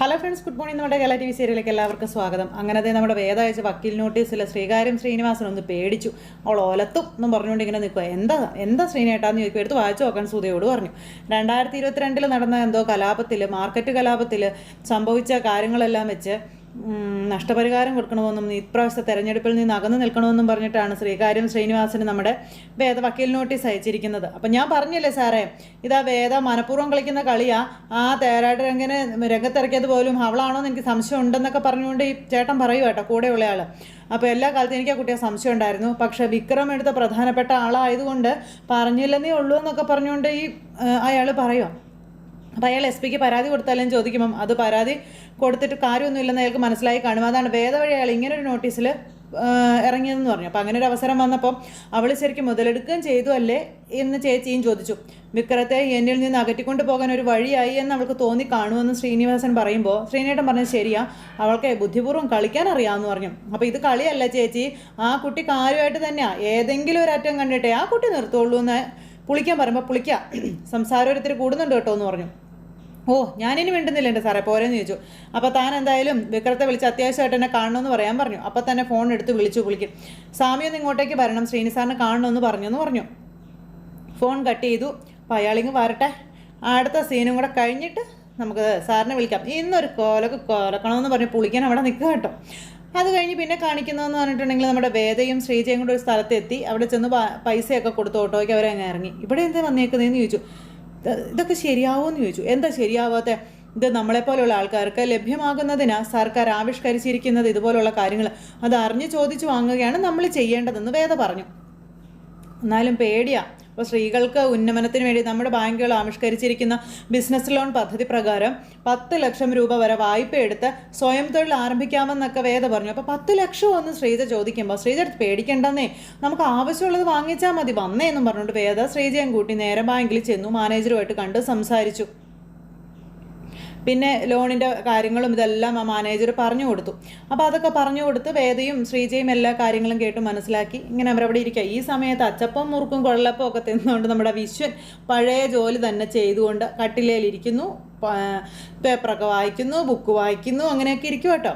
Hello friends good morning നമ്മുടെ Kerala T V സീരിയലിലേക്ക് എല്ലാവർക്കും സ്വാഗതം. അങ്ങനത്തെ നമ്മുടെ വേദാഴ്ച വക്കീൽ നോട്ടീസിലെ ശ്രീകാര്യം ശ്രീനിവാസൻ ഒന്ന് പേടിച്ചു. അവൾ ഒലത്തും എന്നും പറഞ്ഞുകൊണ്ട് ഇങ്ങനെ നിൽക്കുക എന്താ എന്താ ശ്രീനേട്ടാന്ന് ചോദിക്കും എടുത്ത് വായിച്ചു നോക്കാൻ സുധയോട് പറഞ്ഞു. രണ്ടായിരത്തി ഇരുപത്തിരണ്ടിൽ നടന്ന എന്തോ കലാപത്തിൽ മാർക്കറ്റ് കലാപത്തിൽ സംഭവിച്ച കാര്യങ്ങളെല്ലാം വെച്ച് നഷ്ടപരിഹാരം കൊടുക്കണമെന്നും ഇപ്രാവശ്യത്തെ തെരഞ്ഞെടുപ്പിൽ നിന്ന് അകന്നു നിൽക്കണമെന്നും പറഞ്ഞിട്ടാണ് ശ്രീകാര്യം ശ്രീനിവാസന് നമ്മുടെ വേദ വക്കീൽ നോട്ടീസ് അയച്ചിരിക്കുന്നത്. അപ്പം ഞാൻ പറഞ്ഞില്ലേ സാറേ ഇതാ വേദ മനഃപൂർവം കളിക്കുന്ന കളിയാ. ആ തേരാട്ട് രംഗനെ രംഗത്തിറക്കിയത് പോലും അവളാണോ എനിക്ക് സംശയം ഉണ്ടെന്നൊക്കെ പറഞ്ഞുകൊണ്ട് ഈ ചേട്ടൻ പറയൂ കേട്ടോ കൂടെയുള്ള ആൾ അപ്പോൾ എല്ലാ കാലത്തും എനിക്ക് ആ കുട്ടിയെ സംശയം ഉണ്ടായിരുന്നു. പക്ഷെ വിക്രം എടുത്ത പ്രധാനപ്പെട്ട ആളായതുകൊണ്ട് പറഞ്ഞില്ലെന്നേ ഉള്ളൂ എന്നൊക്കെ പറഞ്ഞുകൊണ്ട് ഈ അയാൾ പറയുക അപ്പോൾ അയാൾ എസ് പിക്ക് പരാതി കൊടുത്താലും ചോദിക്കുമ്പം അത് പരാതി കൊടുത്തിട്ട് കാര്യമൊന്നുമില്ലെന്ന് അയാൾക്ക് മനസ്സിലായി കാണും. അതാണ് വേദ വഴി അയാൾ ഇങ്ങനെ ഒരു നോട്ടീസിൽ ഇറങ്ങിയതെന്ന് പറഞ്ഞു. അപ്പോൾ അങ്ങനെ ഒരു അവസരം വന്നപ്പം അവൾ ശരിക്കും മുതലെടുക്കുകയും ചെയ്തു അല്ലേ എന്ന് ചേച്ചിയും ചോദിച്ചു. വിക്രത്തെ എന്നിൽ നിന്ന് അകറ്റിക്കൊണ്ട് പോകാൻ ഒരു വഴിയായി എന്ന് അവൾക്ക് തോന്നി കാണുമെന്ന് ശ്രീനിവാസൻ പറയുമ്പോൾ ശ്രീനേട്ടൻ പറഞ്ഞത് ശരിയാ അവൾക്ക് ബുദ്ധിപൂർവം കളിക്കാൻ അറിയാമെന്ന് പറഞ്ഞു. അപ്പോൾ ഇത് കളിയല്ല ചേച്ചി ആ കുട്ടി കാര്യമായിട്ട് തന്നെയാ. ഏതെങ്കിലും ഒരു അറ്റം കണ്ടിട്ടേ ആ കുട്ടി നിർത്തുള്ളൂ എന്ന് പുളിക്കാൻ പറയുമ്പോൾ പുളിക്കാം സംസാരം ഒരിത്തിരി കൂടുന്നുണ്ട് കേട്ടോ എന്ന് പറഞ്ഞു. ഓ ഞാനിനി മിണ്ടുന്നില്ല എന്റെ സാറേ. പോരെന്ന് ചോദിച്ചു. അപ്പോൾ താൻ എന്തായാലും വിക്രത്തെ വിളിച്ച് അത്യാവശ്യമായിട്ട് എന്നെ കാണണമെന്ന് പറയാൻ പറഞ്ഞു. അപ്പോൾ തന്നെ ഫോൺ എടുത്ത് വിളിച്ചു വിളിക്കും സ്വാമി ഒന്ന് ഇങ്ങോട്ടേക്ക് വരണം. ശ്രീനി സാറിനെ കാണണമെന്ന് പറഞ്ഞു എന്ന് പറഞ്ഞു. ഫോൺ കട്ട് ചെയ്തു. അപ്പോൾ അയാളിങ്ങ് വരട്ടെ. അടുത്ത സീനും കൂടെ കഴിഞ്ഞിട്ട് നമുക്ക് സാറിനെ വിളിക്കാം. ഇന്നൊരു കോലൊക്കെ കോലക്കണമെന്ന് പറഞ്ഞ് പുളിക്കാൻ അവിടെ നിൽക്കുക കേട്ടോ. അത് കഴിഞ്ഞ് പിന്നെ കാണിക്കുന്നതെന്ന് പറഞ്ഞിട്ടുണ്ടെങ്കിൽ നമ്മുടെ വേദയും ശ്രീജയും കൂടെ ഒരു സ്ഥലത്തെത്തി. അവിടെ ചെന്ന് പൈസയൊക്കെ കൊടുത്ത് ഓട്ടോയ്ക്ക് അവരങ്ങ് ഇറങ്ങി. ഇവിടെ എന്താ വന്നേക്കുന്നതെന്ന് ചോദിച്ചു. "ഇത് ഇതൊക്കെ ശരിയാവുമെന്ന് ചോദിച്ചു. എന്താ ശരിയാവാത്ത? ഇത് നമ്മളെപ്പോലുള്ള ആൾക്കാർക്ക് ലഭ്യമാകുന്നതിന് സർക്കാർ ആവിഷ്കരിച്ചിരിക്കുന്നത് ഇതുപോലുള്ള കാര്യങ്ങൾ. അത് അറിഞ്ഞ് ചോദിച്ചു വാങ്ങുകയാണ് നമ്മൾ ചെയ്യേണ്ടതെന്ന് വേദ പറഞ്ഞു. എന്നാലും പേടിയാ. അപ്പോൾ സ്ത്രീകൾക്ക് ഉന്നമനത്തിന് വേണ്ടി നമ്മുടെ ബാങ്കുകൾ ആവിഷ്കരിച്ചിരിക്കുന്ന ബിസിനസ് ലോൺ പദ്ധതി പ്രകാരം പത്ത് ലക്ഷം രൂപ വരെ വായ്പ എടുത്ത് സ്വയം തൊഴിൽ ആരംഭിക്കാമെന്നൊക്കെ വേദ പറഞ്ഞു. അപ്പോൾ പത്ത് ലക്ഷം ഒന്ന് ശ്രീജ ചോദിക്കുമ്പോൾ ശ്രീജ എടുത്ത് പേടിക്കേണ്ടെന്നേ. നമുക്ക് ആവശ്യമുള്ളത് വാങ്ങിച്ചാൽ മതി വന്നേ എന്നും പറഞ്ഞുകൊണ്ട് വേദ ശ്രീജയും കൂട്ടി നേരെ ബാങ്കിൽ ചെന്നു മാനേജറുമായിട്ട് കണ്ട് സംസാരിച്ചു. പിന്നെ ലോണിന്റെ കാര്യങ്ങളും ഇതെല്ലാം ആ മാനേജർ പറഞ്ഞു കൊടുത്തു. അപ്പോൾ അതൊക്കെ പറഞ്ഞു കൊടുത്ത് വേദയും ശ്രീജയും എല്ലാ കാര്യങ്ങളും കേട്ട് മനസ്സിലാക്കി. ഇങ്ങനെ അവരവിടെ ഇരിക്കുക ഈ സമയത്ത് അച്ചപ്പം മുറുക്കും കൊള്ളപ്പം ഒക്കെ തിന്നുകൊണ്ട് നമ്മുടെ വിശ്വൻ പഴയ ജോലി തന്നെ ചെയ്തുകൊണ്ട് കട്ടിലയിലിരിക്കുന്നു പേപ്പറൊക്കെ വായിക്കുന്നു ബുക്ക് വായിക്കുന്നു അങ്ങനെയൊക്കെ ഇരിക്കും കേട്ടോ.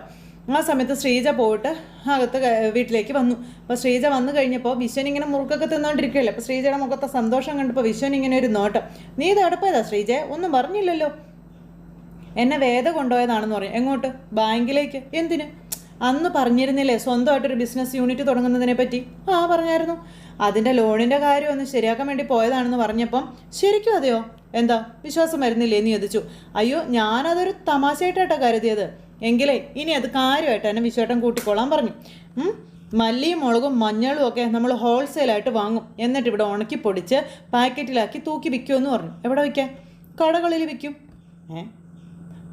ആ സമയത്ത് ശ്രീജ പോയിട്ട് അകത്ത് വീട്ടിലേക്ക് വന്നു. അപ്പോൾ ശ്രീജ വന്നു കഴിഞ്ഞപ്പോൾ വിശ്വൻ ഇങ്ങനെ മുറുക്കൊക്കെ തിന്നുകൊണ്ടിരിക്കുകയല്ലേ അപ്പോൾ ശ്രീജയുടെ മുഖത്തെ സന്തോഷം കണ്ടപ്പോൾ വിശ്വൻ ഇങ്ങനെ ഒരു നോട്ടം. നീ ഇത് എവിടെ ശ്രീജ? ഒന്നും പറഞ്ഞില്ലല്ലോ. എന്നെ വേദ കൊണ്ടുപോയതാണെന്ന് പറയും. എങ്ങോട്ട്? ബാങ്കിലേക്ക്. എന്തിന്? അന്ന് പറഞ്ഞിരുന്നില്ലേ സ്വന്തമായിട്ടൊരു ബിസിനസ് യൂണിറ്റ് തുടങ്ങുന്നതിനെ പറ്റി? ആ പറഞ്ഞായിരുന്നു. അതിന്റെ ലോണിന്റെ കാര്യം ഒന്ന് ശരിയാക്കാൻ വേണ്ടി പോയതാണെന്ന് പറഞ്ഞപ്പം ശരിക്കും അതെയോ? എന്താ? വിശ്വാസം വരുന്നില്ലേ? എന്ന് ചോദിച്ചു. അയ്യോ ഞാനതൊരു തമാശയായിട്ടാട്ടോ കരുതിയത്. എങ്കിലേ ഇനി അത് കാര്യമായിട്ട് എന്നെ വിശ്വേട്ടൻ കൂട്ടിക്കോളാൻ പറഞ്ഞു. മല്ലിയും മുളകും മഞ്ഞളും ഒക്കെ നമ്മൾ ഹോൾസെയിലായിട്ട് വാങ്ങും. എന്നിട്ട് ഇവിടെ ഉണക്കി പൊടിച്ച് പാക്കറ്റിലാക്കി തൂക്കി വിൽക്കുമെന്ന് പറഞ്ഞു. എവിടെ വിൽക്കാൻ? കടകളിൽ വിൽക്കും. ഏ?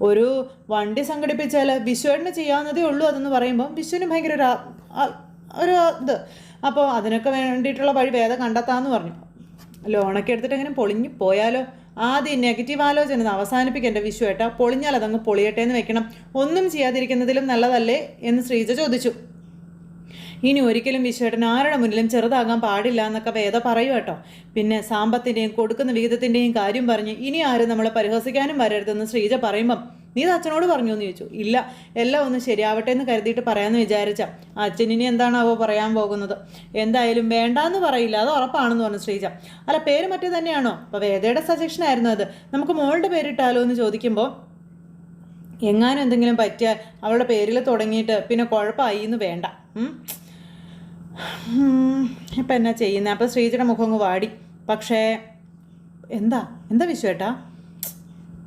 ഒരു വണ്ടി സംഘടിപ്പിച്ചാൽ വിശ്വന് ചെയ്യാവുന്നതേ ഉള്ളൂ അതെന്ന് പറയുമ്പോൾ വിശ്വന് ഭയങ്കര ഒരു ഒരു ഇത്. അപ്പോൾ അതിനൊക്കെ വേണ്ടിയിട്ടുള്ള വഴി വേദം കണ്ടെത്താമെന്ന് പറഞ്ഞു. ലോണൊക്കെ എടുത്തിട്ട് എങ്ങനെ പൊളിഞ്ഞു പോയാലോ? ആദ്യം നെഗറ്റീവ് ആലോചന അവസാനിപ്പിക്കേണ്ട വിശ്വേട്ട. പൊളിഞ്ഞാൽ അതങ്ങ് പൊളിയട്ടെ എന്ന് വെക്കണം. ഒന്നും ചെയ്യാതിരിക്കുന്നതിലും നല്ലതല്ലേ എന്ന് ശ്രീജ ചോദിച്ചു. ഇനി ഒരിക്കലും വിശ്വേട്ടൻ ആരുടെ മുന്നിലും ചെറുതാകാൻ പാടില്ല എന്നൊക്കെ വേദ പറയൂ കേട്ടോ. പിന്നെ സാമ്പത്തിന്റെയും കൊടുക്കുന്ന വിഹിതത്തിന്റെയും കാര്യം പറഞ്ഞ് ഇനി ആരും നമ്മളെ പരിഹസിക്കാനും വരരുതെന്ന് ശ്രീജ പറയുമ്പം നീ ഇത് അച്ഛനോട് പറഞ്ഞു എന്ന് ചോദിച്ചു. ഇല്ല എല്ലാം ഒന്ന് ശരിയാവട്ടെ എന്ന് കരുതിയിട്ട് പറയാമെന്ന് വിചാരിച്ച അച്ഛൻ ഇനി എന്താണാവോ പറയാൻ പോകുന്നത്? എന്തായാലും വേണ്ടാന്ന് പറയില്ല അത് ഉറപ്പാണെന്ന് പറഞ്ഞു ശ്രീജ. അല്ല പേര് മറ്റേ തന്നെയാണോ? അപ്പോൾ വേദയുടെ സജഷൻ ആയിരുന്നു അത്. നമുക്ക് മോളുടെ പേരിട്ടാലോ എന്ന് ചോദിക്കുമ്പോൾ എങ്ങാനും എന്തെങ്കിലും പറ്റിയാൽ അവളുടെ പേരിൽ തുടങ്ങിയിട്ട് പിന്നെ കുഴപ്പമായി എന്ന് വേണ്ട ഇപ്പം എന്നാ ചെയ്യുന്നത് അപ്പം ശ്രീജിയുടെ മുഖം അങ്ങ് വാടി. പക്ഷേ എന്താ? എന്താ വിശ്വേട്ടാ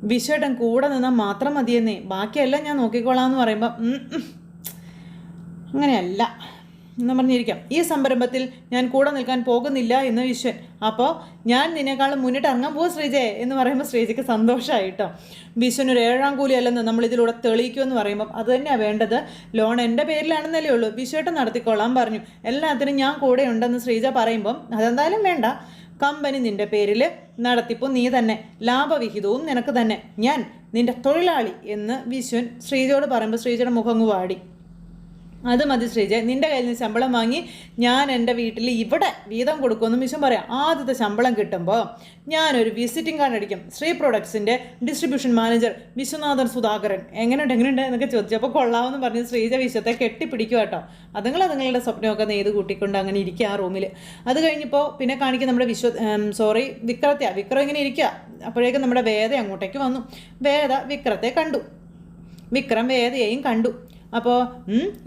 വിശ്വേട്ടൻ കൂടെ നിന്നാൽ മാത്രം മതിയെന്നേ. ബാക്കിയെല്ലാം ഞാൻ നോക്കിക്കോളാം എന്ന് പറയുമ്പം. അങ്ങനെയല്ല എന്ന് പറഞ്ഞിരിക്കാം. ഈ സംരംഭത്തിൽ ഞാൻ കൂടെ നിൽക്കാൻ പോകുന്നില്ല എന്ന് വിശ്വൻ. അപ്പോൾ ഞാൻ നിന്നെക്കാളും മുന്നിട്ട് ഇറങ്ങാൻ പോകും ശ്രീജയെ എന്ന് പറയുമ്പോൾ ശ്രീജയ്ക്ക് സന്തോഷമായിട്ടോ വിശ്വൻ ഒരു ഏഴാം കൂലിയല്ലെന്ന് നമ്മൾ ഇതിലൂടെ തെളിയിക്കുമെന്ന് പറയുമ്പം അത് തന്നെയാണ് വേണ്ടത്. ലോൺ എന്റെ പേരിലാണെന്നല്ലേ ഉള്ളൂ. വിശ്വട്ട് നടത്തിക്കോളാൻ പറഞ്ഞു. എല്ലാത്തിനും ഞാൻ കൂടെ ഉണ്ടെന്ന് ശ്രീജ പറയുമ്പം അതെന്തായാലും വേണ്ട. കമ്പനി നിന്റെ പേരിൽ നടത്തിപ്പോ നീ തന്നെ. ലാഭവിഹിതവും നിനക്ക് തന്നെ. ഞാൻ നിന്റെ തൊഴിലാളി എന്ന് വിശ്വൻ ശ്രീജയോട് പറയുമ്പോൾ ശ്രീജയുടെ മുഖം വാടി. അത് മതി ശ്രീജ നിന്റെ കയ്യിൽ നിന്ന് ശമ്പളം വാങ്ങി ഞാൻ എന്റെ വീട്ടിൽ ഇവിടെ വീതം കൊടുക്കുമെന്ന് മിഷൻ പറയാം. ആദ്യത്തെ ശമ്പളം കിട്ടുമ്പോൾ ഞാനൊരു വിസിറ്റിംഗ് കാർഡ് അടിക്കും. ശ്രീ പ്രൊഡക്ട്സിന്റെ ഡിസ്ട്രിബ്യൂഷൻ മാനേജർ വിശ്വനാഥൻ സുധാകരൻ. എങ്ങനെയുണ്ട് എങ്ങനെയുണ്ട് എന്നൊക്കെ ചോദിച്ചു. അപ്പോൾ കൊള്ളാമെന്ന് പറഞ്ഞ് ശ്രീജ വിശ്വത്തെ കെട്ടിപ്പിടിക്കുക കേട്ടോ അതുങ്ങൾ അതുങ്ങളുടെ സ്വപ്നമൊക്കെ നെയ്ത് കൂട്ടിക്കൊണ്ട് അങ്ങനെ ഇരിക്കുക ആ റൂമിൽ അത് കഴിഞ്ഞപ്പോൾ പിന്നെ കാണിക്കും നമ്മുടെ വിശ്വ സോറി വിക്രത്തെയാ വിക്രം ഇങ്ങനെ ഇരിക്കുക അപ്പോഴേക്കും നമ്മുടെ വേദ അങ്ങോട്ടേക്ക് വന്നു. വേദ വിക്രത്തെ കണ്ടു. വിക്രം വേദയെയും കണ്ടു. അപ്പോൾ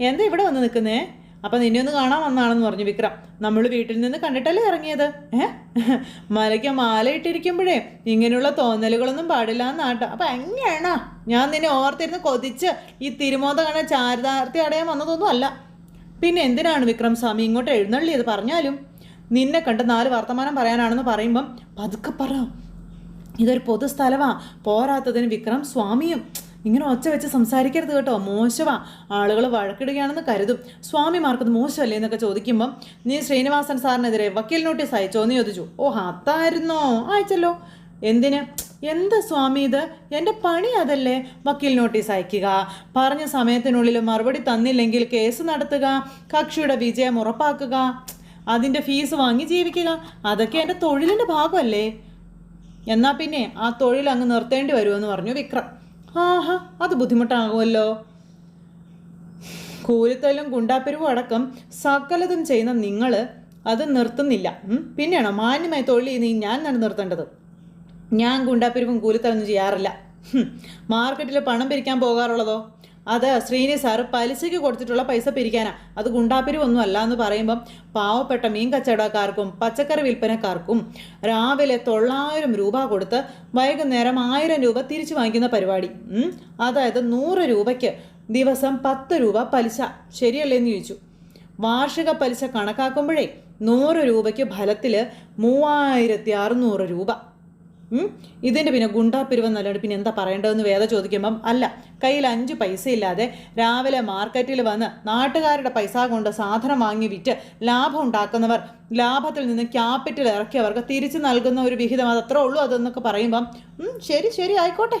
എന്താ ഇവിടെ വന്ന് നിൽക്കുന്നേ? അപ്പം നിന്നെ ഒന്ന് കാണാൻ വന്നാണെന്ന് പറഞ്ഞു വിക്രം. നമ്മൾ വീട്ടിൽ നിന്ന് കണ്ടിട്ടല്ലേ ഇറങ്ങിയത്? ഏ? മലയ്ക്ക് മാല ഇട്ടിരിക്കുമ്പോഴേ ഇങ്ങനെയുള്ള തോന്നലുകളൊന്നും പാടില്ല എന്നാട്ടോ അപ്പം എങ്ങനെയാണോ? ഞാൻ നിന്നെ ഓർത്തിരുന്ന് കൊതിച്ച് ഈ തിരുമോത കാണാൻ ചാരിതാർത്ഥി അടയാൻ വന്നതൊന്നും അല്ല. പിന്നെ എന്തിനാണ് വിക്രം സ്വാമി ഇങ്ങോട്ട് എഴുന്നള്ളിയത്? പറഞ്ഞാലും നിന്നെ കണ്ട് നാല് വർത്തമാനം പറയാനാണെന്ന് പറയുമ്പം പതുക്കെ പറ. ഇതൊരു പൊതു സ്ഥലമാ പോരാത്തതിന് വിക്രം സ്വാമിയും ഇങ്ങനെ ഒച്ച വെച്ച് സംസാരിക്കരുത് കേട്ടോ. മോശമാ ആളുകൾ വഴക്കിടുകയാണെന്ന് കരുതും. സ്വാമിമാർക്കത് മോശമല്ലേ എന്നൊക്കെ ചോദിക്കുമ്പം നീ ശ്രീനിവാസൻ സാറിനെതിരെ വക്കീൽ നോട്ടീസ് അയച്ചോ എന്ന് ചോദിച്ചു. ഓ അത്തായിരുന്നോ അയച്ചല്ലോ. എന്തിന്? എന്താ സ്വാമി ഇത്? എന്റെ പണി അതല്ലേ. വക്കീൽ നോട്ടീസ് അയക്കുക. പറഞ്ഞ സമയത്തിനുള്ളിൽ മറുപടി തന്നില്ലെങ്കിൽ കേസ് നടത്തുക. കക്ഷിയുടെ വിജയം ഉറപ്പാക്കുക. അതിന്റെ ഫീസ് വാങ്ങി ജീവിക്കുക. അതൊക്കെ എന്റെ തൊഴിലിന്റെ ഭാഗമല്ലേ. എന്നാൽ പിന്നെ ആ തൊഴിൽ അങ്ങ് നിർത്തേണ്ടി വരുമെന്ന് പറഞ്ഞു വിക്രം. ആഹാ അത് ബുദ്ധിമുട്ടാകുമല്ലോ കൂലിത്തലും ഗുണ്ടാപ്പെരുവും അടക്കം സകലതും ചെയ്യുന്ന നിങ്ങൾ അത് നിർത്തുന്നില്ല. പിന്നെയാണോ മാന്യമായി തൊഴിൽ നീ ഞാൻ തന്നെ നിർത്തേണ്ടത് ഞാൻ ഗുണ്ടാപ്പെരുവും കൂലിത്തലൊന്നും ചെയ്യാറില്ല. മാർക്കറ്റിൽ പണം പിരിക്കാൻ പോകാറുള്ളതോ അത് ശ്രീനി സാറ് പലിശയ്ക്ക് കൊടുത്തിട്ടുള്ള പൈസ പിരിക്കാനാ. അത് ഗുണ്ടാപ്പിരിവൊന്നും അല്ല എന്ന് പറയുമ്പം പാവപ്പെട്ട മീൻ കച്ചവടക്കാർക്കും പച്ചക്കറി വിൽപ്പനക്കാർക്കും രാവിലെ തൊള്ളായിരം രൂപ കൊടുത്ത് വൈകുന്നേരം ആയിരം രൂപ തിരിച്ചു വാങ്ങിക്കുന്ന പരിപാടി. അതായത് നൂറ് രൂപയ്ക്ക് ദിവസം പത്ത് രൂപ പലിശ. ശരിയല്ലേ എന്ന് ചോദിച്ചു. വാർഷിക പലിശ കണക്കാക്കുമ്പോഴേ നൂറ് രൂപയ്ക്ക് ഫലത്തിൽ മൂവായിരത്തി അറുന്നൂറ് രൂപ. ഇതിന്റെ പിന്നെ ഗുണ്ടാപ്പിരിവെന്നല്ലാണ്ട് പിന്നെ എന്താ പറയേണ്ടതെന്ന് വേദ ചോദിക്കുമ്പം അല്ല കയ്യിൽ അഞ്ച് പൈസ ഇല്ലാതെ രാവിലെ മാർക്കറ്റിൽ വന്ന് നാട്ടുകാരുടെ പൈസ കൊണ്ട് സാധനം വാങ്ങി വിറ്റ് ലാഭം ഉണ്ടാക്കുന്നവർ ലാഭത്തിൽ നിന്ന് ക്യാപിറ്റൽ ഇറക്കിയവർക്ക് തിരിച്ചു നൽകുന്ന ഒരു വിഹിതം അത് അത്ര ഉള്ളൂ അതെന്നൊക്കെ പറയുമ്പം ശരി ശരി ആയിക്കോട്ടെ.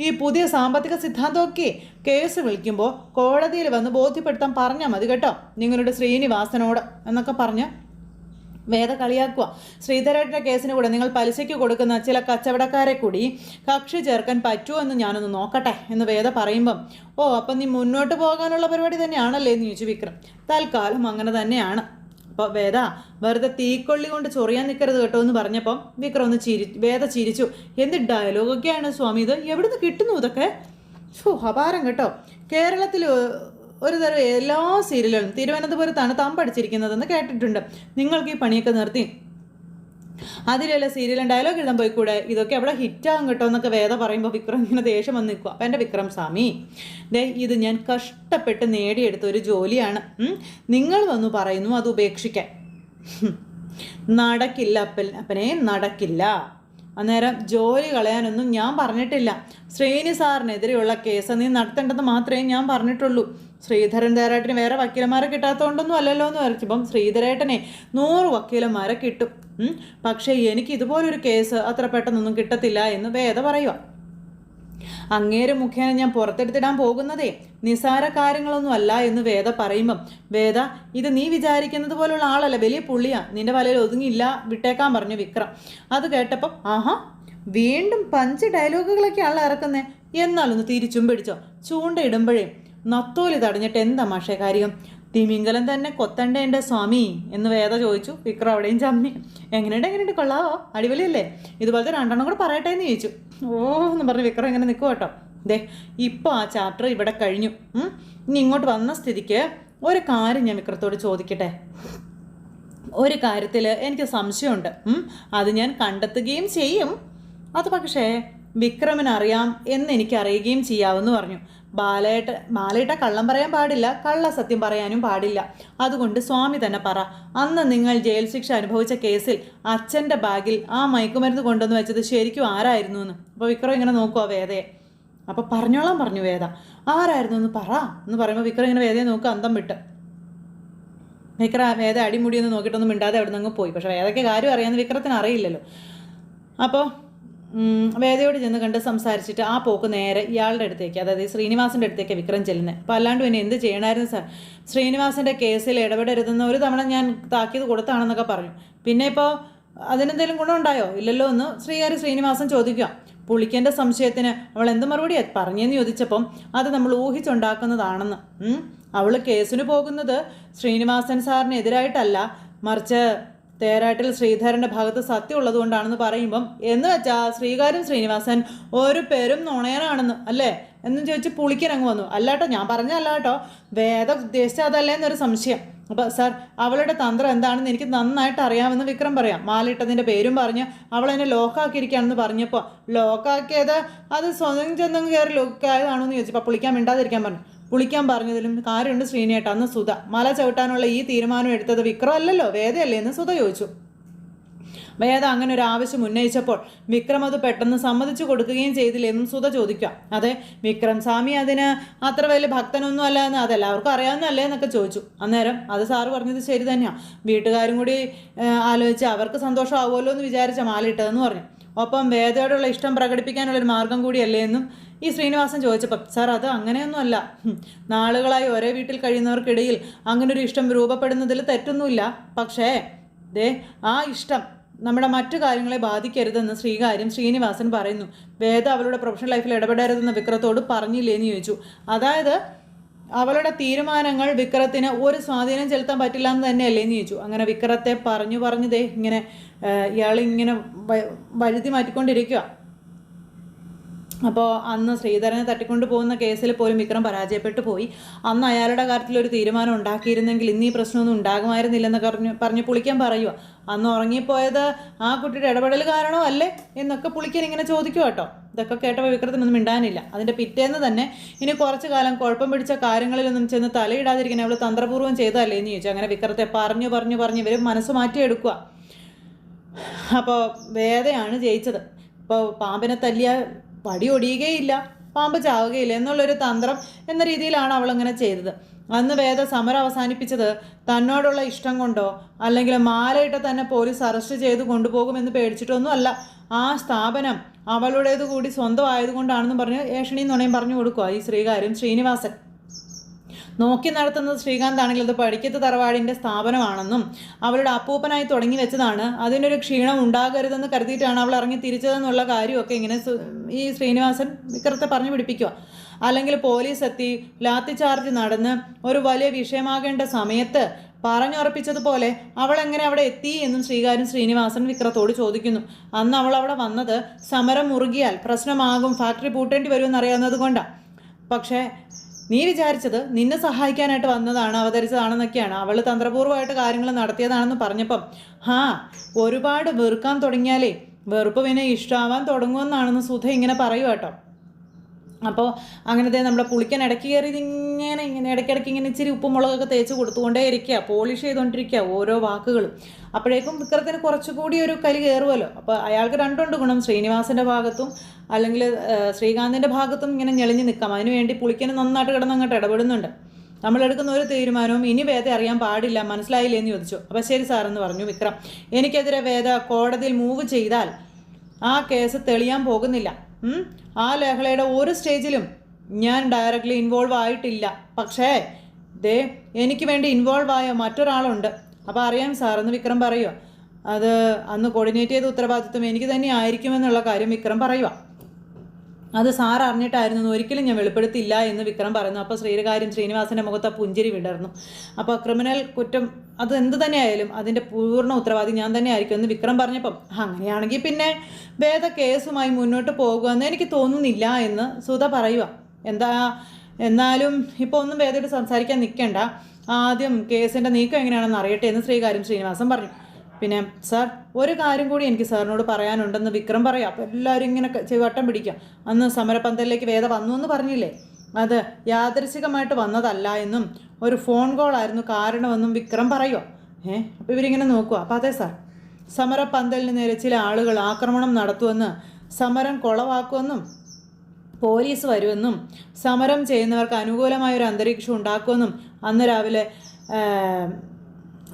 ഈ പുതിയ സാമ്പത്തിക സിദ്ധാന്തമൊക്കെ കേസ് വിളിക്കുമ്പോൾ കോടതിയിൽ വന്ന് ബോധ്യപ്പെടുത്താൻ പറഞ്ഞാൽ മതി കേട്ടോ നിങ്ങളുടെ ശ്രീനിവാസനോട് എന്നൊക്കെ പറഞ്ഞ് വേദ കളിയാക്കുക ശ്രീധരേട്ടന്റെ കേസിന് കൂടെ നിങ്ങൾ പലിശയ്ക്ക് കൊടുക്കുന്ന ചില കച്ചവടക്കാരെ കൂടി കക്ഷി ചേർക്കാൻ പറ്റുമോ എന്ന് ഞാനൊന്ന് നോക്കട്ടെ എന്ന് വേദ പറയുമ്പം ഓ അപ്പം നീ മുന്നോട്ട് പോകാനുള്ള പരിപാടി തന്നെയാണല്ലേ? എന്ന് ചോദിച്ചു വിക്രം. തൽക്കാലം അങ്ങനെ തന്നെയാണ്. അപ്പോൾ വേദ വെറുതെ തീക്കൊള്ളി കൊണ്ട് ചൊറിയാൻ നിൽക്കരുത് കേട്ടോ എന്ന് പറഞ്ഞപ്പം വിക്രം ഒന്ന് ചിരി വേദ ചിരിച്ചു. എന്ത് ഡയലോഗൊക്കെയാണ് സ്വാമി ഇത്? എവിടുന്ന് കിട്ടുന്നു ഇതൊക്കെ? ഷോ അപാരം കേട്ടോ. കേരളത്തിൽ ഒരു തരം എല്ലാ സീരിയലുകളും തിരുവനന്തപുരത്താണ് തമ്പടിച്ചിരിക്കുന്നതെന്ന് കേട്ടിട്ടുണ്ട്. നിങ്ങൾക്ക് ഈ പണിയൊക്കെ നിർത്തി. അതിലല്ല സീരിയലും ഡയലോഗ് എഴുതാൻ കൂടെ. ഇതൊക്കെ അവിടെ ഹിറ്റാകും കേട്ടോ എന്നൊക്കെ വേദ പറയുമ്പോൾ വിക്രം ഇങ്ങനെ ദേഷ്യം വന്ന് നിൽക്കുക അപ്പം എന്റെ വിക്രം സ്വാമി ദേ ഇത് ഞാൻ കഷ്ടപ്പെട്ട് നേടിയെടുത്ത ഒരു ജോലിയാണ്. നിങ്ങൾ വന്നു പറയുന്നു അത് ഉപേക്ഷിക്കാൻ. നടക്കില്ല അപ്പൻ അപ്പനെ നടക്കില്ല. അന്നേരം ജോലി കളയാനൊന്നും ഞാൻ പറഞ്ഞിട്ടില്ല. ശ്രീനി സാറിനെതിരെയുള്ള കേസ് നീ നടത്തേണ്ടെന്ന് മാത്രമേ ഞാൻ പറഞ്ഞിട്ടുള്ളൂ. ശ്രീധരൻ തേരാട്ടിന് വേറെ വക്കീലന്മാരെ കിട്ടാത്തതുകൊണ്ടൊന്നും അല്ലല്ലോ എന്ന് വരച്ചപ്പം ശ്രീധരേട്ടനെ നൂറ് വക്കീലന്മാരെ കിട്ടും. പക്ഷേ എനിക്ക് ഇതുപോലൊരു കേസ് അത്ര പെട്ടെന്നൊന്നും കിട്ടത്തില്ല എന്ന് വേദ പറയുക അങ്ങേര് മുഖേന ഞാൻ പുറത്തെടുത്തിടാൻ പോകുന്നതേ. നിസാര കാര്യങ്ങളൊന്നും അല്ല എന്ന് വേദ പറയുമ്പം വേദ ഇത് നീ വിചാരിക്കുന്നത് പോലുള്ള ആളല്ല വലിയ പുള്ളിയാ. നിന്റെ വലയിൽ ഒതുങ്ങിയില്ല വിട്ടേക്കാൻ പറഞ്ഞു വിക്രം. അത് കേട്ടപ്പം ആഹാ വീണ്ടും പഞ്ച് ഡയലോഗുകളൊക്കെ ഡയലോഗുകളൊക്കെയാണല്ലോ ഇറക്കുന്നേ. എന്നാലൊന്ന് തിരിച്ചും പിടിച്ചോ. ചൂണ്ടയിടുമ്പോഴേ നത്തോലി തടഞ്ഞിട്ട് എന്താ മാഷേ കാര്യം? തിമിംഗലം തന്നെ കൊത്തണ്ടേ എന്റെ സ്വാമി എന്ന് വേദ ചോദിച്ചു. വിക്രം അവിടെയും ചമ്മി. എങ്ങനെയുണ്ട് എങ്ങനെയുണ്ട്? കൊള്ളാവോ? അടിപൊളിയല്ലേ? ഇതുപോലത്തെ രണ്ടെണ്ണം കൂടെ പറയട്ടെ എന്ന് ചോദിച്ചു. ഓ എന്ന് പറഞ്ഞ് വിക്രം ഇങ്ങനെ നിൽക്കും കേട്ടോ. ദേ ഇപ്പോൾ ആ ചാപ്റ്റർ ഇവിടെ കഴിഞ്ഞു. ഇനി ഇങ്ങോട്ട് വന്ന സ്ഥിതിക്ക് ഒരു കാര്യം ഞാൻ വിക്രത്തോട് ചോദിക്കട്ടെ. ഒരു കാര്യത്തിൽ എനിക്ക് സംശയമുണ്ട്. അത് ഞാൻ കണ്ടെത്തുകയും ചെയ്യും. അത് പക്ഷേ വിക്രമിനറിയാം എന്ന് എനിക്ക് അറിയുകയും ചെയ്യാമെന്ന് പറഞ്ഞു. ബാലയേട്ട മാലയിട്ട കള്ളം പറയാൻ പാടില്ല കള്ള സത്യം പറയാനും പാടില്ല. അതുകൊണ്ട് സ്വാമി തന്നെ പറ അന്ന് നിങ്ങൾ ജയിൽ ശിക്ഷ അനുഭവിച്ച കേസിൽ അച്ഛന്റെ ബാഗിൽ ആ മയക്കുമരുന്ന് കൊണ്ടുവന്ന് വെച്ചത് ശരിക്കും ആരായിരുന്നു എന്ന്? അപ്പോൾ വിക്രം ഇങ്ങനെ നോക്കുക വേദയെ. അപ്പോൾ പറഞ്ഞോളാം പറഞ്ഞു വേദ. ആരായിരുന്നു എന്ന് പറ എന്ന് പറയുമ്പോൾ വിക്രം ഇങ്ങനെ വേദയെ നോക്കുക അന്തം വിട്ട്. വിക്ര വേദ അടിമുടിയൊന്നും നോക്കിയിട്ടൊന്നും മിണ്ടാതെ അവിടെ നിന്ന് പോയി. പക്ഷേ വേദയ്ക്ക് കാര്യം അറിയാമെന്ന് വിക്രത്തിന് അറിയില്ലല്ലോ. അപ്പോൾ വേദയോട് ചെന്ന് കണ്ട് സംസാരിച്ചിട്ട് ആ പോക്ക് നേരെ ഇയാളുടെ അടുത്തേക്ക് അതായത് ശ്രീനിവാസിന്റെ അടുത്തേക്ക് വിക്രം ചെല്ലുന്നത് അപ്പോൾ അല്ലാണ്ട് പിന്നെ എന്ത് ചെയ്യണമായിരുന്നു സാർ? ശ്രീനിവാസിന്റെ കേസിൽ ഇടപെടരുതെന്ന് ഒരു തവണ ഞാൻ താക്കീത് കൊടുത്താണെന്നൊക്കെ പറഞ്ഞു. പിന്നെ ഇപ്പോൾ അതിനെന്തെങ്കിലും ഗുണമുണ്ടായോ? ഇല്ലല്ലോ എന്ന് ശ്രീകാരി ശ്രീനിവാസൻ ചോദിക്കുക. പുളിക്കന്റെ സംശയത്തിന് അവൾ എന്ത് മറുപടിയാ പറഞ്ഞെന്ന് ചോദിച്ചപ്പം അത് നമ്മൾ ഊഹിച്ചുണ്ടാക്കുന്നതാണെന്ന്. അവൾ കേസിന് പോകുന്നത് ശ്രീനിവാസൻ സാറിനെതിരായിട്ടല്ല. മറിച്ച് തേരാട്ടിൽ ശ്രീധരന്റെ ഭാഗത്ത് സത്യം ഉള്ളതുകൊണ്ടാണെന്ന് പറയുമ്പം എന്ന് വെച്ചാ ശ്രീകാര്യം ശ്രീനിവാസൻ ഒരു പേരും നുണയനാണെന്ന് അല്ലേ? എന്നും ചോദിച്ച് പുളിക്കിറങ്ങു വന്നു. അല്ലാട്ടോ ഞാൻ പറഞ്ഞല്ല കേട്ടോ. വേദ ഉദ്ദേശിച്ച അതല്ലേ എന്നൊരു സംശയം. അപ്പോൾ സാർ അവളുടെ തന്ത്രം എന്താണെന്ന് എനിക്ക് നന്നായിട്ട് അറിയാമെന്ന് വിക്രം പറയാം. മാലിട്ടതിന്റെ പേരും പറഞ്ഞ് അവൾ എന്നെ ലോക്കാക്കിയിരിക്കുകയാണെന്ന് പറഞ്ഞപ്പോൾ ലോക്കാക്കിയത് അത് സ്വന്തം ചെന്നും കയറി ലോക്കായതാണോ എന്ന് ചോദിച്ചപ്പോൾ പുളിക്കാൻ മിണ്ടാതിരിക്കാൻ പറഞ്ഞു. പുളിക്കാൻ പറഞ്ഞതിലും കാര്യമുണ്ട് ശ്രീനേട്ട അന്ന് സുധ മല ചവിട്ടാനുള്ള ഈ തീരുമാനം എടുത്തത് വിക്രം അല്ലല്ലോ വേദയല്ലേ എന്ന് സുധ ചോദിച്ചു. വേദ അങ്ങനെ ഒരു ആവശ്യം ഉന്നയിച്ചപ്പോൾ വിക്രം അത് പെട്ടെന്ന് സമ്മതിച്ചു കൊടുക്കുകയും ചെയ്തില്ലെന്നും സുധ ചോദിക്കാം. അതെ വിക്രം സ്വാമി അതിന് അത്ര വലിയ ഭക്തനൊന്നും അല്ല എന്ന് അതെല്ലാവർക്കും അറിയാവുന്നല്ലേ എന്നൊക്കെ ചോദിച്ചു. അന്നേരം അത് സാറ് പറഞ്ഞത് ശരി തന്നെയാണ് വീട്ടുകാരും കൂടി ആലോചിച്ച് അവർക്ക് സന്തോഷമാവുമല്ലോ എന്ന് വിചാരിച്ച മാലിട്ടതെന്ന് പറഞ്ഞു. ഒപ്പം വേദയോടുള്ള ഇഷ്ടം പ്രകടിപ്പിക്കാനുള്ളൊരു മാർഗം കൂടിയല്ലേ എന്നും ഈ ശ്രീനിവാസൻ ചോദിച്ചപ്പം സാർ അത് അങ്ങനെയൊന്നുമല്ല. നാളുകളായി ഒരേ വീട്ടിൽ കഴിയുന്നവർക്കിടയിൽ അങ്ങനെ ഒരു ഇഷ്ടം രൂപപ്പെടുന്നതിൽ തെറ്റൊന്നുമില്ല. പക്ഷേ ദേ ആ ഇഷ്ടം നമ്മുടെ മറ്റു കാര്യങ്ങളെ ബാധിക്കരുതെന്ന് ശ്രീകാര്യം ശ്രീനിവാസൻ പറയുന്നു. വേദ അവളുടെ പ്രൊഫഷണൽ ലൈഫിൽ ഇടപെടരുതെന്ന് വിക്രത്തോട് പറഞ്ഞില്ലേന്ന് ചോദിച്ചു. അതായത് അവളുടെ തീരുമാനങ്ങൾ വിക്രത്തിന് ഒരു സ്വാധീനം ചെലുത്താൻ പറ്റില്ല എന്ന് തന്നെയല്ലേ എന്ന് ചോദിച്ചു. അങ്ങനെ വിക്രത്തെ പറഞ്ഞു പറഞ്ഞു ദേ ഇങ്ങനെ ഇയാൾ ഇങ്ങനെ വഴുതി മാറ്റിക്കൊണ്ടിരിക്കുക അപ്പോൾ അന്ന് ശ്രീധരനെ തട്ടിക്കൊണ്ട് പോകുന്ന കേസിൽ പോലും വിക്രം പരാജയപ്പെട്ടു പോയി. അന്ന് അയാളുടെ കാര്യത്തിൽ ഒരു തീരുമാനം ഉണ്ടാക്കിയിരുന്നെങ്കിൽ ഇന്ന് ഈ പ്രശ്നമൊന്നും ഉണ്ടാകുമായിരുന്നില്ലെന്ന് പറഞ്ഞു പറഞ്ഞ് പുളിക്കാൻ പറയുക അന്ന് ഉറങ്ങിപ്പോയത് ആ കുട്ടിയുടെ ഇടപെടൽ കാരണോ അല്ലേ എന്നൊക്കെ പുളിക്കാൻ ഇങ്ങനെ ചോദിക്കുക കേട്ടോ. ഇതൊക്കെ കേട്ടപ്പോൾ വിക്രത്തിനൊന്നും മിണ്ടാനില്ല. അതിന്റെ പിറ്റേന്ന് തന്നെ ഇനി കുറച്ച് കാലം കുഴപ്പം പിടിച്ച കാര്യങ്ങളിലൊന്നും ചെന്ന് തലയിടാതിരിക്കാൻ അവൾ തന്ത്രപൂർവം ചെയ്തതല്ലേ എന്ന് ചോദിച്ചു. അങ്ങനെ വിക്രത്തെ പറഞ്ഞു പറഞ്ഞു പറഞ്ഞ് ഇവർ മനസ്സ് മാറ്റിയെടുക്കുക അപ്പോൾ വേദയാണ് ജയിച്ചത്. ഇപ്പോൾ പാമ്പിനെ തല്ലിയ വടി ഒടിയുകയില്ല പാമ്പ് ചാവുകയില്ല എന്നുള്ളൊരു തന്ത്രം എന്ന രീതിയിലാണ് അവൾ അങ്ങനെ ചെയ്തത്. അന്ന് വേദ സമരം അവസാനിപ്പിച്ചത് തന്നോടുള്ള ഇഷ്ടം കൊണ്ടോ അല്ലെങ്കിൽ മാലയിട്ട് തന്നെ പോലീസ് അറസ്റ്റ് ചെയ്ത് കൊണ്ടുപോകുമെന്ന് പേടിച്ചിട്ടൊന്നും അല്ല. ആ സ്ഥാപനം അവളുടേത് കൂടി സ്വന്തം പറഞ്ഞ് ഏഷണിയും നുണയും പറഞ്ഞു കൊടുക്കുക ഈ ശ്രീകാര്യം ശ്രീനിവാസൻ. നോക്കി നടത്തുന്നത് ശ്രീകാന്ത് ആണെങ്കിൽ അത് പഠിക്കത്ത് തറവാടിന്റെ സ്ഥാപനമാണെന്നും അവളുടെ അപ്പൂപ്പനായി തുടങ്ങി വെച്ചതാണ്. അതിനൊരു ക്ഷീണം ഉണ്ടാകരുതെന്ന് കരുതിയിട്ടാണ് അവൾ ഇറങ്ങി തിരിച്ചതെന്നുള്ള കാര്യമൊക്കെ ഇങ്ങനെ ഈ ശ്രീനിവാസൻ വിക്രത്തെ പറഞ്ഞു പിടിപ്പിക്കുക. അല്ലെങ്കിൽ പോലീസ് എത്തി ലാത്തി ചാർജ് നടന്ന് ഒരു വലിയ വിഷയമാകേണ്ട സമയത്ത് പറഞ്ഞുറപ്പിച്ചതുപോലെ അവൾ എങ്ങനെ അവിടെ എത്തി എന്നും ശ്രീകാര്യം ശ്രീനിവാസൻ വിക്രത്തോട് ചോദിക്കുന്നു. അന്ന് അവൾ അവിടെ വന്നത് സമരം മുറുകിയാൽ പ്രശ്നമാകും ഫാക്ടറി പൂട്ടേണ്ടി വരുമെന്നറിയാവുന്നത് കൊണ്ടാണ് പക്ഷേ നീ വിചാരിച്ചത് നിന്നെ സഹായിക്കാനായിട്ട് വന്നതാണ് അവതരിച്ചതാണെന്നൊക്കെയാണ്. അവൾ തന്ത്രപൂർവമായിട്ട് കാര്യങ്ങൾ നടത്തിയതാണെന്ന് പറഞ്ഞപ്പം ഹാ ഒരുപാട് വെറുക്കാൻ തുടങ്ങിയാലേ വെറുപ്പ് പിന്നെ ഇഷ്ടമാവാൻ തുടങ്ങുമെന്നാണെന്ന് സുധ ഇങ്ങനെ പറയുക കേട്ടോ. അപ്പോൾ അങ്ങനത്തെ നമ്മൾ കുളിക്കാൻ ഇടയ്ക്ക് കയറി ഇങ്ങനെ ഇങ്ങനെ ഇടയ്ക്കിടയ്ക്ക് ഇങ്ങനെ ഇച്ചിരി ഉപ്പും മുളകൊക്കെ തേച്ച് കൊടുത്തുകൊണ്ടേ ഇരിക്കുക പോളിഷ് ചെയ്തുകൊണ്ടിരിക്കുക ഓരോ വാക്കുകളും. അപ്പോഴേക്കും വിക്രത്തിന് കുറച്ചുകൂടി ഒരു കലി കയറുമല്ലോ അപ്പോൾ അയാൾക്ക് രണ്ടുണ്ട് ഗുണം ശ്രീനിവാസിന്റെ ഭാഗത്തും അല്ലെങ്കിൽ ശ്രീകാന്തിന്റെ ഭാഗത്തും ഇങ്ങനെ ഞെളിഞ്ഞ് നിൽക്കാം. അതിനുവേണ്ടി പുളിക്കന് നന്നായിട്ട് കിടന്ന് അങ്ങോട്ട് ഇടപെടുന്നുണ്ട് നമ്മളെടുക്കുന്ന ഒരു തീരുമാനവും ഇനി വേദ അറിയാൻ പാടില്ല മനസ്സിലായില്ലേ എന്ന് ചോദിച്ചു. അപ്പോൾ ശരി സാറെന്ന് പറഞ്ഞു വിക്രം. എനിക്കെതിരെ വേദ കോടതിയിൽ മൂവ് ചെയ്താൽ ആ കേസ് തെളിയാൻ പോകുന്നില്ല? ആ ലഹളയുടെ ഒരു സ്റ്റേജിലും ഞാൻ ഡയറക്റ്റ്ലി ഇൻവോൾവ് ആയിട്ടില്ല. പക്ഷേ ദേ എനിക്ക് വേണ്ടി ഇൻവോൾവ് ആയ മറ്റൊരാളുണ്ട്. അപ്പോൾ അറിയാം സാറെന്ന് വിക്രം പറയുക അത് അന്ന് കോർഡിനേറ്റ് ചെയ്ത ഉത്തരവാദിത്വം എനിക്ക് തന്നെ ആയിരിക്കുമെന്നുള്ള കാര്യം വിക്രം പറയുക അത് സാർ അറിഞ്ഞിട്ടായിരുന്നു ഒരിക്കലും ഞാൻ വെളിപ്പെടുത്തില്ല എന്ന് വിക്രം പറയുന്നു. അപ്പോൾ ശ്രീകാര്യം ശ്രീനിവാസന്റെ മുഖത്ത് ആ പുഞ്ചിരി വിടർന്നു. അപ്പോൾ ക്രിമിനൽ കുറ്റം അത് എന്ത് തന്നെയായാലും അതിന്റെ പൂർണ ഉത്തരവാദി ഞാൻ തന്നെ ആയിരിക്കും എന്ന് വിക്രം പറഞ്ഞപ്പം അങ്ങനെയാണെങ്കിൽ പിന്നെ വേദ കേസുമായി മുന്നോട്ട് പോകുമെന്ന് എനിക്ക് തോന്നുന്നില്ല എന്ന് സുധ പറയുക എന്താ എന്നാലും ഇപ്പോൾ ഒന്നും വേദയോട് സംസാരിക്കാൻ നിൽക്കണ്ട ആദ്യം കേസിന്റെ നീക്കം എങ്ങനെയാണെന്ന് അറിയട്ടെ എന്ന് ശ്രീകാര്യം ശ്രീനിവാസൻ പറഞ്ഞു. പിന്നെ സാർ ഒരു കാര്യം കൂടി എനിക്ക് സാറിനോട് പറയാനുണ്ടെന്ന് വിക്രം പറയാം. അപ്പോൾ എല്ലാവരും ഇങ്ങനെ വട്ടം പിടിക്കാം. അന്ന് സമരപന്തലിലേക്ക് വേദ വന്നു എന്ന് പറഞ്ഞില്ലേ? അത് യാദൃശികമായിട്ട് വന്നതല്ല എന്നും ഒരു ഫോൺ കോൾ ആയിരുന്നു കാരണമെന്നും വിക്രം പറയുമോ ഏഹ് അപ്പോൾ ഇവരിങ്ങനെ നോക്കുക അപ്പോൾ അതെ സാർ. സമരപന്തലിന് നേരെ ചില ആളുകൾ ആക്രമണം നടത്തുമെന്ന് സമരം കൊളവാക്കുമെന്നും പോലീസ് വരുമെന്നും സമരം ചെയ്യുന്നവർക്ക് അനുകൂലമായ ഒരു അന്തരീക്ഷം ഉണ്ടാക്കുമെന്നും അന്ന് രാവിലെ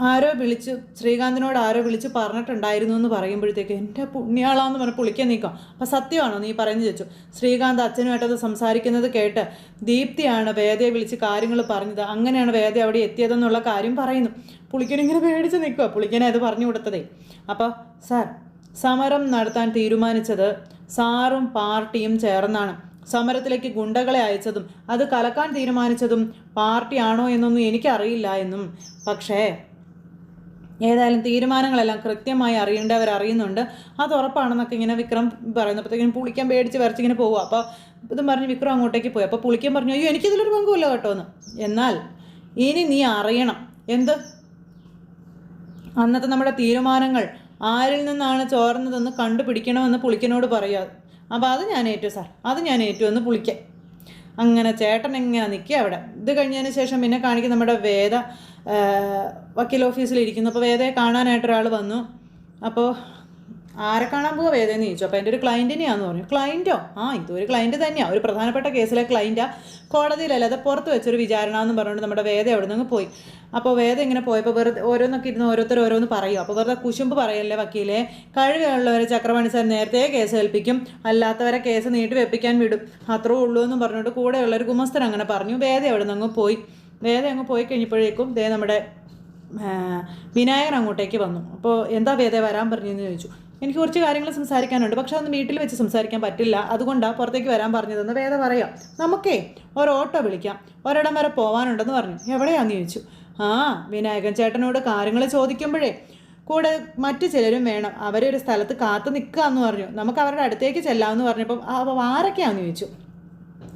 ആരോ വിളിച്ച് ശ്രീകാന്തിനോട് ആരോ വിളിച്ച് പറഞ്ഞിട്ടുണ്ടായിരുന്നു എന്ന് പറയുമ്പോഴത്തേക്ക് എന്റെ പുണ്യാളാന്ന് പറഞ്ഞ് പുളിക്കാൻ നീക്കാം. അപ്പം സത്യമാണോ നീ പറയുന്നത് ചോദിച്ചു. ശ്രീകാന്ത് അച്ഛനുമായിട്ടത് സംസാരിക്കുന്നത് കേട്ട് ദീപ്തിയാണ് വേദയെ വിളിച്ച് കാര്യങ്ങൾ പറഞ്ഞത്. അങ്ങനെയാണ് വേദ അവിടെ എത്തിയതെന്നുള്ള കാര്യം പറയുന്നു. പുളിക്കനിങ്ങനെ പേടിച്ച് നിൽക്കുക പുളിക്കനെ അത് പറഞ്ഞു കൊടുത്തതേ. അപ്പോൾ സാർ സമരം നടത്താൻ തീരുമാനിച്ചത് സാറും പാർട്ടിയും ചേർന്നാണ്. സമരത്തിലേക്ക് ഗുണ്ടകളെ അയച്ചതും അത് കലക്കാൻ തീരുമാനിച്ചതും പാർട്ടിയാണോ എന്നൊന്നും എനിക്കറിയില്ല എന്നും. പക്ഷേ ഏതായാലും തീരുമാനങ്ങളെല്ലാം കൃത്യമായി അറിയേണ്ടവർ അറിയുന്നുണ്ട്. അത് ഉറപ്പാണെന്നൊക്കെ ഇങ്ങനെ വിക്രം പറയുന്നപ്പോഴത്തേക്കും പുളിക്കാൻ പേടിച്ച് വരച്ചിങ്ങനെ പോകുക അപ്പോൾ ഇതും പറഞ്ഞ് വിക്രം അങ്ങോട്ടേക്ക് പോയി. അപ്പോൾ പുളിക്കാൻ പറഞ്ഞു അയ്യോ എനിക്കിതിലൊരു പങ്കുമില്ല കേട്ടോ എന്ന്. എന്നാൽ ഇനി നീ അറിയണം. എന്ത്? അന്നത്തെ നമ്മുടെ തീരുമാനങ്ങൾ ആരിൽ നിന്നാണ് ചോർന്നതെന്ന് കണ്ടുപിടിക്കണമെന്ന് പുളിക്കനോട് പറയുക. അപ്പോൾ അത് ഞാൻ ഏറ്റു സാർ. അത് ഞാൻ ഏറ്റു എന്ന് പുളിക്കാൻ അങ്ങനെ ചേട്ടൻ ഇങ്ങനെ നിൽക്കുക അവിടെ. ഇത് കഴിഞ്ഞതിന് ശേഷം പിന്നെ കാണിക്കുന്ന നമ്മുടെ വേദ വക്കീൽ ഓഫീസിൽ ഇരിക്കുന്നു. അപ്പോൾ വേദയെ കാണാനായിട്ട് ഒരാൾ വന്നു. അപ്പോൾ ആരെ കാണാൻ പോവുക വേദയെന്ന് ചോദിച്ചു അപ്പോൾ എന്റെ ഒരു ക്ലയന്റിനെയാന്ന് പറഞ്ഞു. ക്ലയന്റോ ആ ഇതൊരു ക്ലയന്റ് തന്നെയാണ് ഒരു പ്രധാനപ്പെട്ട കേസിലെ ക്ലയന്റാണ് കോടതിയിലല്ല അത് പുറത്ത് വെച്ചൊരു വിചാരണ എന്ന് പറഞ്ഞുകൊണ്ട് നമ്മുടെ വേദ അവിടെ നിന്ന് പോയി. അപ്പോൾ വേദ ഇങ്ങനെ പോയപ്പോൾ വെറുതെ ഓരോന്നൊക്കെ ഇരുന്ന് ഓരോരുത്തർ ഓരോന്ന് പറയും. അപ്പോൾ വെറുതെ കുശുമ്പ് പറയല്ലേ വക്കീലെ? കഴിവുള്ളവരെ ചക്രപാണി സാർ നേരത്തെ കേസ് ഏൽപ്പിക്കും. അല്ലാത്തവരെ കേസ് നീട്ടി വെപ്പിക്കാൻ വിടും. അത്രേ ഉള്ളൂ എന്ന് പറഞ്ഞുകൊണ്ട് കൂടെയുള്ളൊരു ഗുമസ്തൻ അങ്ങനെ പറഞ്ഞു. വേദ അവിടെ നിന്ന് പോയി. വേദ അങ്ങ് പോയി കഴിഞ്ഞപ്പോഴേക്കും ദേ നമ്മുടെ വിനായകൻ അങ്ങോട്ടേക്ക് വന്നു. അപ്പോൾ എന്താ വേദ വരാൻ പറഞ്ഞതെന്ന് ചോദിച്ചു. എനിക്ക് കുറച്ച് കാര്യങ്ങൾ സംസാരിക്കാനുണ്ട്. പക്ഷെ അതൊന്നും വീട്ടിൽ വെച്ച് സംസാരിക്കാൻ പറ്റില്ല. അതുകൊണ്ടാണ് പുറത്തേക്ക് വരാൻ പറഞ്ഞതെന്ന് വേദ പറയാം. നമുക്കേ ഒരു ഓട്ടോ വിളിക്കാം. ഒരിടം വരെ പോകാനുണ്ടെന്ന് പറഞ്ഞു. എവിടെയാന്ന് ചോദിച്ചു. ആ വിനായകൻ ചേട്ടനോട് കാര്യങ്ങൾ ചോദിക്കുമ്പോഴേ കൂടെ മറ്റു ചിലരും വേണം. അവരെ ഒരു സ്ഥലത്ത് കാത്തു നിൽക്കുക എന്ന് പറഞ്ഞു. നമുക്ക് അവരുടെ അടുത്തേക്ക് ചെല്ലാമെന്ന് പറഞ്ഞപ്പോൾ അപ്പോൾ ആരൊക്കെയാന്ന് ചോദിച്ചു.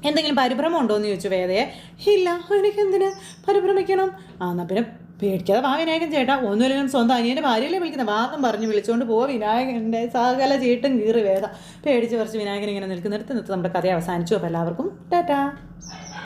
എന്തെങ്കിലും പരിഭ്രമം ഉണ്ടോ എന്ന് ചോദിച്ചു വേദയെ. ഇല്ല എനിക്ക് എന്തിന് പരിഭ്രമിക്കണം. ആ എന്നാൽ പിന്നെ പേടിക്കാതെ വാ വിനായകൻ ചേട്ടാ. ഒന്നുമില്ലെങ്കിലും സ്വന്തം അനിയന്റെ ഭാര്യയല്ലേ വിളിക്കുന്നത്. വാദം പറഞ്ഞ് വിളിച്ചുകൊണ്ട് പോവാ വിനായകന്റെ സകല ചീട്ടും കീറി വേദ. പേടിച്ച് കുറച്ച് വിനായകൻ ഇങ്ങനെ നിൽക്കുന്നിടത്ത് നിർത്തി നമ്മുടെ കഥ അവസാനിച്ചു. അപ്പോൾ എല്ലാവർക്കും ടാറ്റാ.